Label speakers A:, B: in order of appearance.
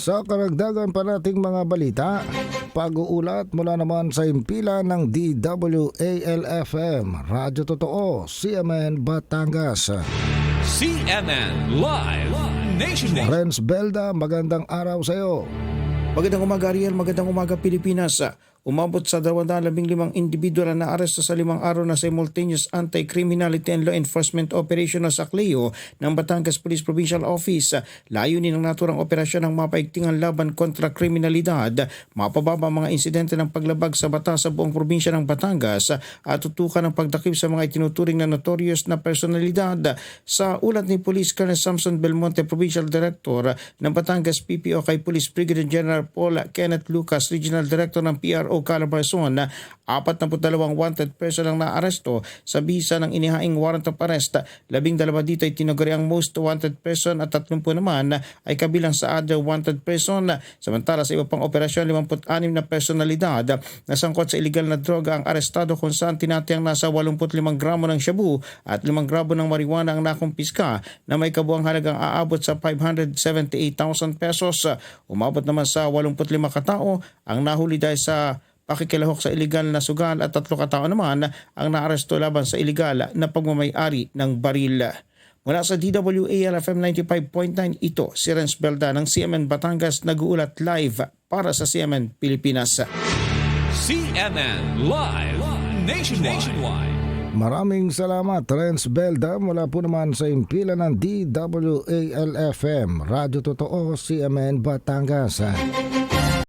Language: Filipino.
A: Sa karagdagan pa nating mga balita, pag-uulat mula naman sa impila ng DWALFM, Radyo Totoo, CMN Batangas.
B: CNN Live Nationwide.
A: Renz Belda, magandang araw sa iyo.
C: Magandang umaga Ariel, magandang umaga Pilipinas. Umabot sa 215 individual na naaresto sa limang araw na simultaneous anti-criminality and law enforcement operation sa Clio ng Batangas Police Provincial Office. Layunin ng naturang operasyon ng mapaigtingan laban kontra kriminalidad, mapababa mga insidente ng paglabag sa batas sa buong probinsya ng Batangas at tutukan ng pagdakip sa mga itinuturing na notorious na personalidad. Sa ulat ni Police Colonel Samson Belmonte, Provincial Director ng Batangas PPO kay Police Brigadier General Paul Kenneth Lucas, Regional Director ng PRO Calabarzon, 42 wanted person ang naaresto sa bisa ng inihaing warrant of arrest. Labing dalawa dito ay tinuguri ang most wanted person at 30 naman ay kabilang sa other wanted person. Samantala sa iba pang operasyon, 56 na personalidad na sangkot sa illegal na droga ang arestado kung saan tinatiyang nasa 85 gramo ng shabu at 5 gramo ng marijuana ang nakumpiska na may kabuang halagang aabot sa 578,000 pesos. Umabot naman sa 85 katao ang nahuli dahil sa pakikilahok sa illegal na sugal at tatlo katao naman ang naaresto laban sa illegal na pagmamayari ng baril. Mula sa DWALFM 95.9 ito si Renz Belda ng CMN Batangas nag-uulat live para sa CMN Pilipinas.
B: CNN Live Nationwide.
A: Maraming salamat, Renz Belda, mula po naman sa impila ng DWALFM, Radyo Totoo, CMN Batangas.